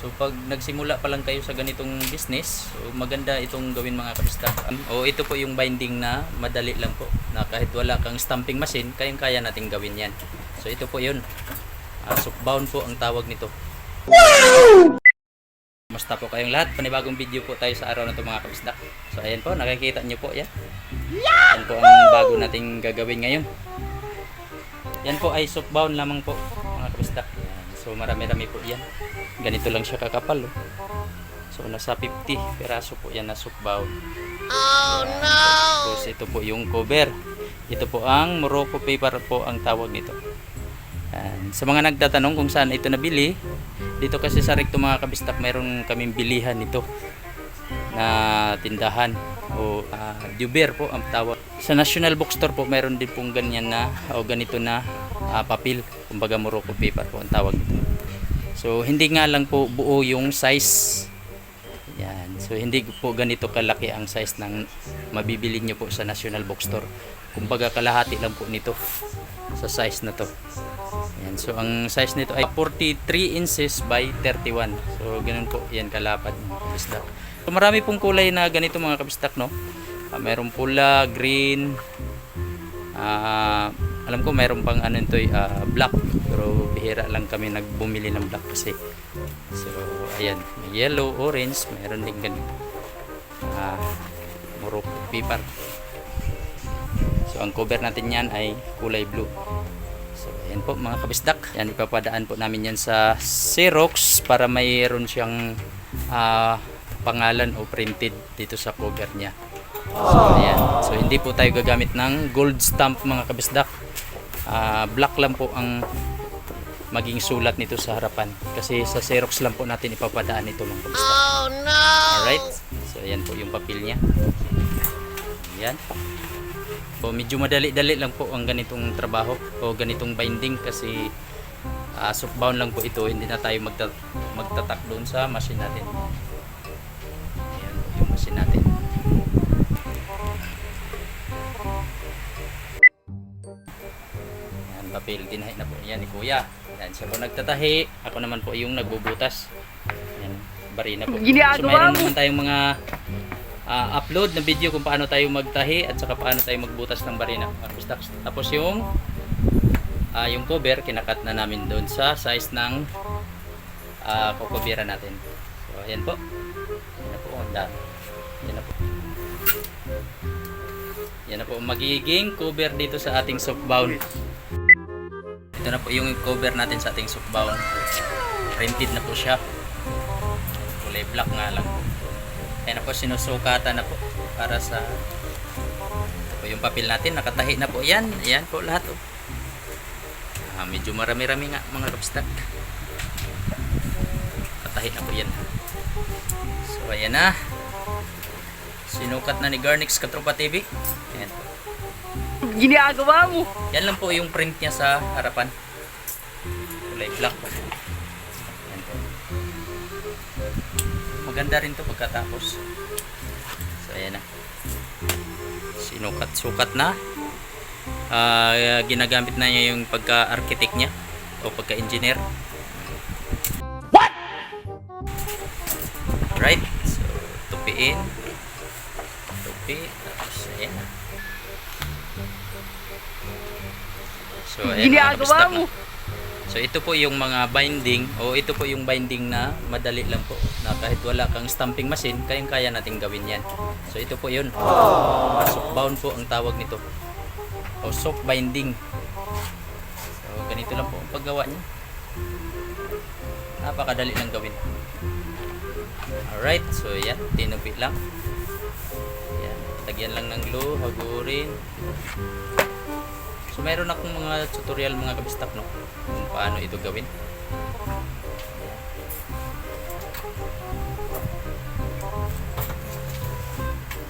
So pag nagsimula pa lang kayo sa ganitong business, so maganda itong gawin mga kabistak. O ito po yung binding na madali lang po. Na kahit wala kang stamping machine, kayang kaya nating gawin yan. So ito po yun. Uh, bound po ang tawag nito. Musta po kayong lahat? Panibagong video po tayo sa araw na ito mga kabistak. So ayan po, nakikita nyo po yan. Yan po ang bago nating gagawin ngayon. Yan po ay bound lamang po kabistak. Yan. So marami-rami po yan. Ganito lang siya kakapal. Oh. So nasa 50 peraso po yan na bound. Oh no! Tapos ito po yung cover. Ito po ang Morocco paper po ang tawag nito. Yan. Sa mga nagtatanong kung saan ito nabili, dito kasi sa Recto mga kabistak mayroon kaming bilihan nito na tindahan o uh, Duber po ang tawag. Sa National Bookstore po mayroon din pong ganyan na o ganito na ah, papel, kumbaga Morocco paper po ang tawag nito. So hindi nga lang po buo yung size. Yan. So hindi po ganito kalaki ang size ng mabibili nyo po sa National Bookstore. Kumbaga kalahati lang po nito sa size na to. Yan. So ang size nito ay 43 inches by 31. So ganun po yan kalapad mga kabistak. So marami pong kulay na ganito mga kabistak no. Ah, mayroong pula, green, ah, alam ko mayroon pang ano ito ah, black. Pero bihira lang kami nagbumili ng black kasi. So ayan. May yellow, orange mayroon din ganito ah, Morocco paper. So ang cover natin yan ay kulay blue. So ayan po mga kabisdak. Yan ipapadaan po namin yan sa Xerox para mayroon siyang ah, pangalan o printed dito sa cover niya. So, ayan. So, hindi po tayo gagamit ng gold stamp mga kabisdak. Ah, black lang po ang maging sulat nito sa harapan. Kasi sa Xerox lang po natin ipapadaan ito mga kabisdak. Oh no! Alright. So, ayan po yung papel niya. Ayan. So, medyo madali-dali lang po ang ganitong trabaho o ganitong binding kasi uh, bound lang po ito. Hindi na tayo magta magtatak doon sa machine natin. Ayan po yung machine natin. Papel tinahi na po yan ni kuya. Yan, siya po nagtatahi. Ako naman po yung nagbubutas. Yan, barina po. So, mayroon naman tayong mga ah, upload na video kung paano tayo magtahi at saka paano tayo magbutas ng barina. Tapos, tapos yung ah, yung cover, kinakat na namin doon sa size ng uh, kukubira natin. So, ayan po. Ayan na po. Ang dami. Ayan na po. Yan na po magiging cover dito sa ating softbound. Ito na po yung cover natin sa ating softbound. Printed na po siya. Kulay black nga lang po. Ayan na po sinusukatan na po para sa ito po yung papel natin. Nakatahi na po yan. Ayan po lahat. Oh. Ah, medyo marami-rami nga mga kapstak. Katahi na po yan. So ayan na. Sinukat na ni Garnix Katropa TV. Ayan po. Ginagawa mo! Yan lang po yung print niya sa harapan. Kulay black po. Yan po. Maganda rin to pagkatapos. So ayan na. Sinukat-sukat na. Ah, ginagamit na niya yung pagka-architect niya o pagka-engineer. What? Right. So tupiin. So, ayan, mga Ginagawa mo. So, ito po yung mga binding o ito po yung binding na madali lang po na kahit wala kang stamping machine, kayang kaya nating gawin yan. So, ito po yun. Soft bound po ang tawag nito. O soft binding. So, ganito lang po ang paggawa niya. Napakadali lang gawin. Alright, so yan, tinupi lang. Yan, tagyan lang ng glue, hagurin. So meron akong mga tutorial mga kabistak no kung paano ito gawin.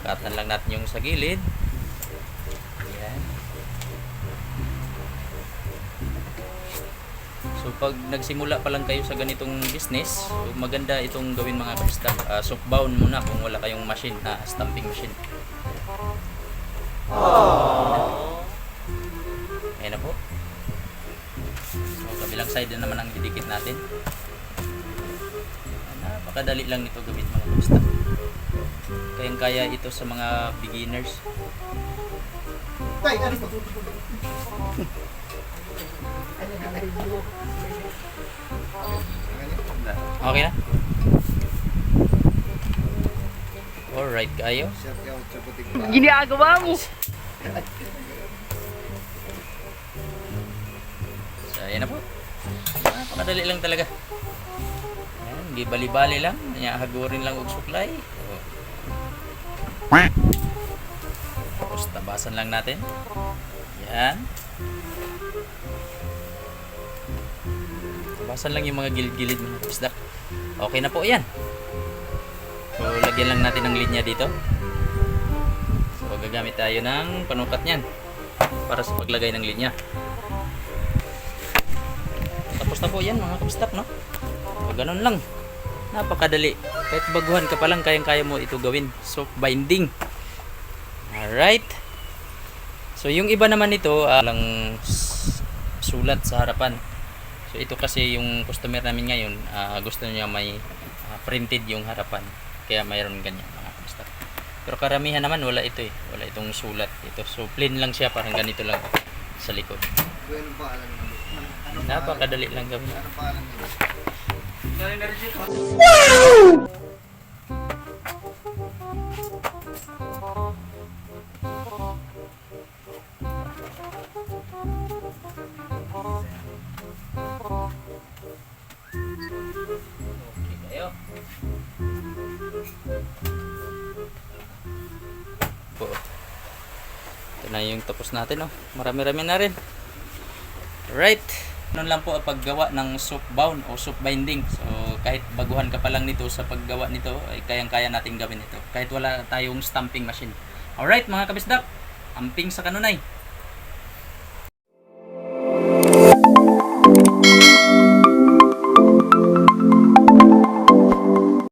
Katan lang natin yung sa gilid. Ayan. So pag nagsimula pa lang kayo sa ganitong business, so maganda itong gawin mga kabistak. Uh, bound muna kung wala kayong machine, na stamping machine. Ayan na po. So, kabilang side na naman ang didikit natin. Napakadali lang nito gawin mga kabistak. Kayang-kaya ito sa mga beginners. Tay, alis to. Okay na? Alright kayo. Ginagawa mo. ayan na po. Napakadali lang talaga. Ayan, hindi bali-bali lang. Ayan, hagurin lang og suklay. Tapos tabasan lang natin. Yan. Tabasan lang yung mga gilid-gilid mga isda. Okay na po yan. So, lagyan lang natin ng linya dito. So, gagamit tayo ng panukat niyan para sa paglagay ng linya. Na po yan mga kabistap, no? So, ganun lang. Napakadali. Kahit baguhan ka pa lang, kayang-kaya mo ito gawin. So, binding. Alright. So, yung iba naman ito, ah, lang sulat sa harapan. So, ito kasi yung customer namin ngayon, ah, gusto niya may ah, printed yung harapan. Kaya mayroon ganyan mga kabistap. Pero karamihan naman, wala ito eh. Wala itong sulat. Ito. So, plain lang siya, parang ganito lang sa likod. Pangalan mo? Ano- anong Napakadali lang gawin. pangalan- Anong pangalan mo? Okay kayo. Po. Ito na yung tapos natin, oh. Marami-rami na rin. Right. Noon lang po ang paggawa ng soap bound o soap binding. So, kahit baguhan ka pa lang nito sa paggawa nito, ay kayang-kaya nating gawin ito. Kahit wala tayong stamping machine. Alright, mga kabisdak. Amping sa kanunay.